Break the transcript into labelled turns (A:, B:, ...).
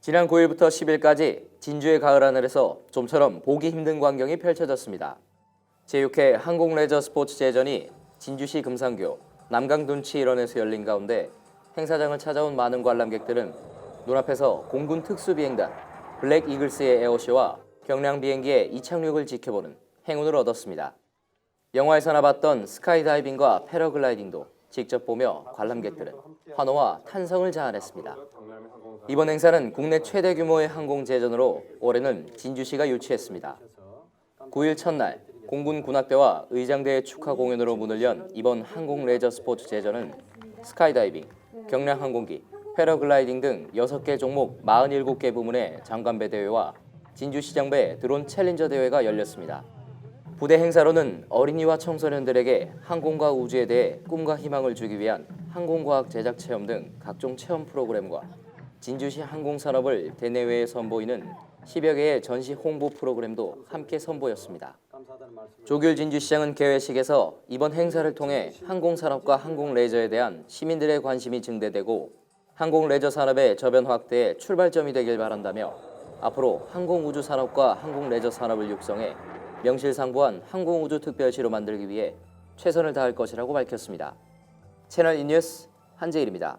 A: 지난 9일부터 10일까지 진주의 가을 하늘에서 좀처럼 보기 힘든 광경이 펼쳐졌습니다. 제6회 항공레저 스포츠 제전이 진주시 금산교 남강둔치 일원에서 열린 가운데 행사장을 찾아온 많은 관람객들은 눈앞에서 공군 특수비행단 블랙 이글스의 에어쇼와 경량 비행기의 이착륙을 지켜보는 행운을 얻었습니다. 영화에서나 봤던 스카이다이빙과 패러글라이딩도 직접 보며 관람객들은 환호와 탄성을 자아냈습니다. 이번 행사는 국내 최대 규모의 항공 제전으로 올해는 진주시가 유치했습니다. 9일 첫날 공군 군악대와 의장대의 축하 공연으로 문을 연 이번 항공 레저 스포츠 제전은 스카이다이빙, 경량 항공기, 패러글라이딩 등 6개 종목 47개 부문의 장관배 대회와 진주시장배 드론 챌린저 대회가 열렸습니다. 부대 행사로는 어린이와 청소년들에게 항공과 우주에 대해 꿈과 희망을 주기 위한 항공과학 제작 체험 등 각종 체험 프로그램과 진주시 항공산업을 대내외에 선보이는 10여 개의 전시 홍보 프로그램도 함께 선보였습니다. 조규일 진주시장은 개회식에서 이번 행사를 통해 항공산업과 항공레저에 대한 시민들의 관심이 증대되고 항공레저 산업의 저변 확대의 출발점이 되길 바란다며 앞으로 항공우주 산업과 항공레저 산업을 육성해 명실상부한 항공우주 특별시로 만들기 위해 최선을 다할 것이라고 밝혔습니다. 채널 인뉴스 한재일입니다.